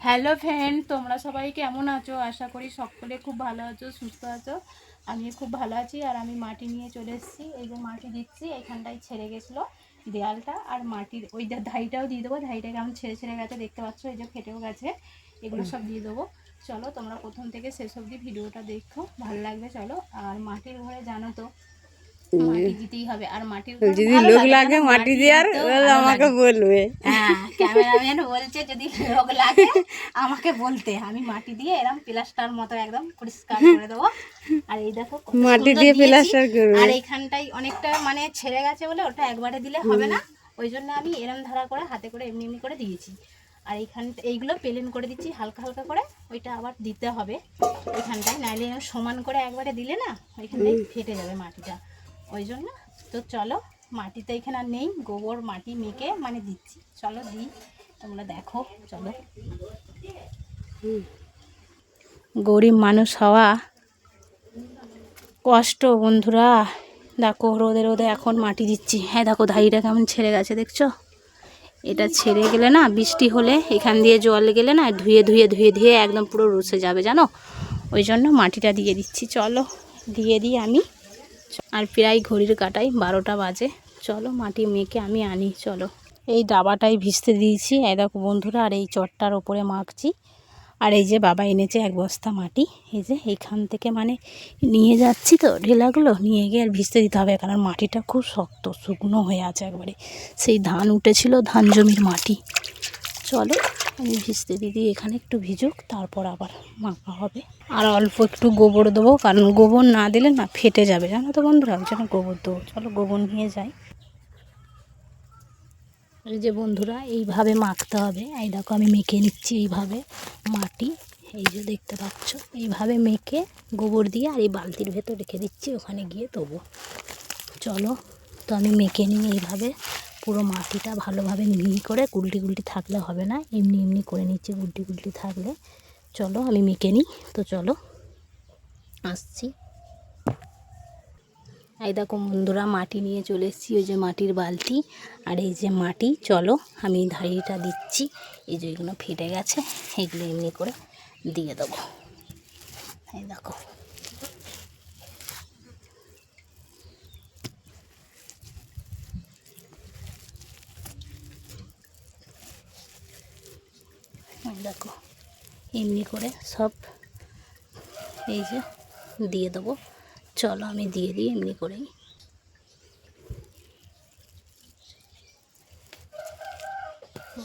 Hello friend তোমরা সবাই কেমন আছো? আশা করি সকলে খুব ভালো আছো সুস্থ আছো। আমি খুব ভালো আছি আর আমি মাটি নিয়ে চলে এসেছি। এই যে মাটি দিচ্ছি এখানটায় ছেড়ে গেছিল দেয়ালটা আর মাটির ওই যে ধাইটাও দিয়ে দেবো। ধাইটা কেমন ছেড়ে ছেড়ে গেছে দেখতে পাচ্ছ এই যে ফেটেও গেছে এগুলো সব দিয়ে দেবো। চলো তোমরা প্রথম থেকে শেষ অবধি ভিডিওটা দেখো ভালো লাগবে চলো। আর মাটির ঘরে জানো তো দিতেই হবে। আর মাটির যদি লোক লাগে, মাটি দেওয়ার আমাকে বলবে। হ্যাঁ ক্যামেরাম্যান বলছে যদি লোক লাগে আমাকে বলতে। আমি মাটি দিয়ে এরকম প্লাস্টার মতো একদম পরিষ্কার করে দেবো। আর এই দেখো মাটি দিয়ে প্লাস্টার করবে। আর এইখানটাই অনেকটা মানে ছেড়ে গেছে বলে ওটা একবারে দিলে হবে না। ওই জন্য আমি এরম ধারা করে হাতে করে এমনি এমনি করে দিয়েছি। আর এইখান এইগুলো প্লেন করে দিচ্ছি হালকা হালকা করে। ওইটা আবার দিতে হবে। ওইখানটায় নাইলে সমান করে একবারে দিলে না ওইখানটায় ফেটে যাবে মাটিটা। ওই জন্য তো চলো, মাটিতে এখানে আর নেই, গোবর, মাটি মেখে মানে দিচ্ছি। চলো দিই, তোমরা দেখো, চলো। গরিব মানুষ হওয়া কষ্ট, বন্ধুরা। দেখো, রোদে রোদে এখন মাটি দিচ্ছি। হ্যাঁ দেখো ধাইটা কেমন ছেড়ে গেছে, দেখছ? এটা ছেড়ে গেলে না, বৃষ্টি হলে এখান দিয়ে জল গেলে না, ধুয়ে ধুয়ে ধুয়ে ধুয়ে একদম পুরো রুসে যাবে, জানো? ওই জন্য মাটিটা দিয়ে দিচ্ছি। চলো, দিয়ে দিই আমি। আর প্রায় ঘড়ির কাটাই বারোটা বাজে। চলো মাটি মেখে আমি আনি, চলো। এই ডাবাটাই ভিজতে দিয়েছি। এই দেখো বন্ধুরা, আর এই চটটার ওপরে মাখছি। আর এই যে বাবা এনেছে এক বস্তা মাটি। এই যে এইখান থেকে মানে নিয়ে যাচ্ছি তো ঢেলাগুলো, নিয়ে গিয়ে আর ভিজতে দিতে হবে। কারণ মাটিটা খুব শক্ত, শুকনো হয়ে আছে একবারে। সেই ধান উঠেছিল, ধান জমির মাটি। চলো আমি ভিজতে দিদি এখানে একটু ভিজুক, তারপর আবার মাখা হবে। আর অল্প একটু গোবর দেবো, কারণ গোবর না দিলে না ফেটে যাবে। জানো তো বন্ধুরা জন্য গোবর দেবো। চলো গোবর নিয়ে যাই। এই যে বন্ধুরা, এইভাবে মাখতে হবে। এই দেখো, আমি মেখে নিচ্ছি এইভাবে মাটি। এই যে দেখতে পাচ্ছ, এইভাবে মেখে গোবর দিয়ে আর এই বালতির ভেতর রেখে দিচ্ছি, ওখানে গিয়ে দেবো চলো, তো আমি মেখে নিই এইভাবে। পুরো মাটিটা ভালোভাবে মিহি করে গুলটি গুলটি থাকলে হবে না। এমনি এমনি করে নিচ্ছি গুলটি গুলটি থাকলে। চলো আমি মেখে নিই, তো চলো। আসছি। এই দেখো বন্ধুরা, মাটি নিয়ে চলে এসেছি, ওই যে মাটির বালতি আর এই যে মাটি। চলো আমি ধাড়িটা দিচ্ছি, এই যে এগুলো ফেটে গেছে, এগুলো এমনি করে দিয়ে দেবো। এই দেখো। দেখো, এমনি করে সব এই যে দিয়ে দেবো। চলো আমি দিয়ে দিই, এমনি করেই।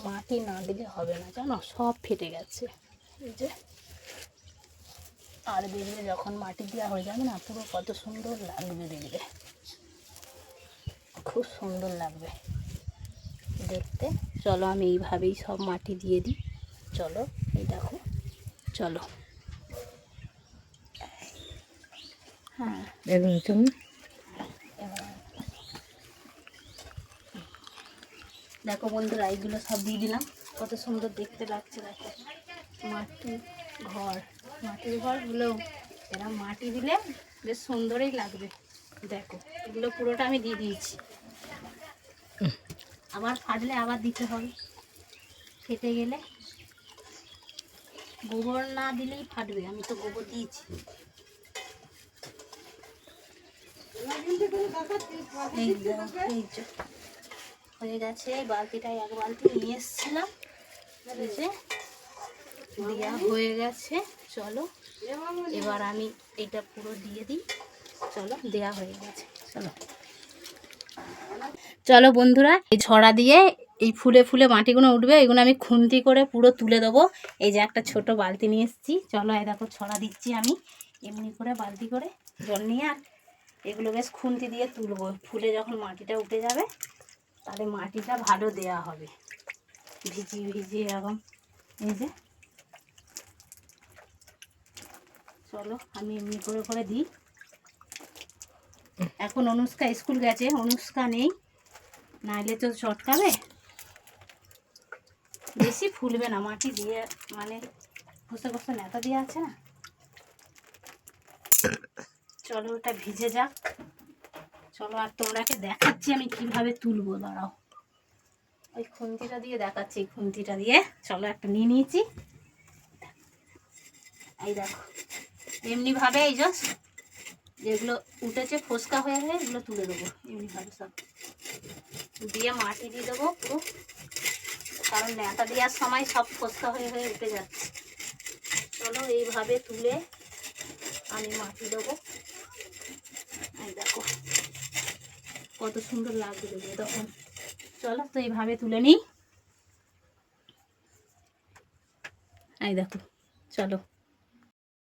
মাটি না দিলে হবে না, জানো? সব ফেটে গেছে। এই যে, আর দেখবে যখন মাটি দেওয়া হয়ে যাবে না, পুরো কত সুন্দর লাগবে দেখবে। খুব সুন্দর লাগবে। দেখতে। চলো আমি এইভাবেই সব মাটি দিয়ে দিই। চলো এই দেখো। চলো। হ্যাঁ। তুমি? দেখো বন্ধুরা এইগুলো সব দিয়ে দিলাম। কত সুন্দর দেখতে লাগছে দেখো। মাটি ঘর। মাটির ঘরগুলো এরা মাটি দিলে বেশ সুন্দরই লাগবে। দেখো এগুলো পুরোটা আমি দিয়ে দিয়েছি। আবার ফাটলে আবার দিতে হবে। ফেটে গেলে গোবর না দিলেই ফাটবে আমি তো গোবর দিয়েছি। হয়ে গেছে বালতিটাই এক বালতি নিয়ে এসেছিলাম। দেওয়া হয়ে গেছে চলো। এবার আমি এটা পুরো দিয়ে দিই। চলো দেয়া হয়ে গেছে। চলো। চলো বন্ধুরা এই ছড়া দিয়ে এই ফুলে ফুলে মাটিগুলো উঠবে, এগুলো আমি খুন্তি করে পুরো তুলে দেবো। এই যে একটা ছোট বালতি নিয়ে এসেছি। চলো, এই দেখো, ছড়া দিচ্ছি আমি। এমনি করে বালতি করে জল নিয়ে আর এগুলো বেশ খুন্তি দিয়ে তুলবো। ফুলে যখন মাটিটা উঠে যাবে, তাহলে মাটিটা ভালো দেয়া হবে। ভিজিয়ে ভিজিয়ে এরকম। এই যে। চলো, আমি এমনি করে করে দিই। এখন অনুষ্কা স্কুল গেছে। অনুষ্কা নেই। নাইলে তো চটকাবে। বেশি ফুলবে না, মাটি দিয়ে মানে ঘষে ঘষে নেতা দিয়ে আছে না? চলো, ওটা ভিজে যাক। চলো, আর তোমরাকে দেখাচ্ছি আমি কীভাবে তুলবো, দাঁড়াও। ওই খুন্তিটা দিয়ে দেখাচ্ছি খুন্তিটা দিয়ে। চলো, একটা নিয়ে নিয়েছি। এই দেখো, এমনিভাবে এই জাস্ট যেগুলো উঠেছে ফোসকা হয়ে হয়ে এগুলো তুলে দেবো, এমনিভাবে সব। দিয়ে মাটি দিয়ে দেবো পুরো কারণ ন্যাটা দেওয়ার সময় সব ফোসকা হয়ে হয়ে উঠে যাচ্ছে। চলো এইভাবে তুলে আমি মাটি দেবো। দেখো, কত সুন্দর লাগবে তখন। চলো তো এইভাবে তুলে নিই। এই দেখো, চলো।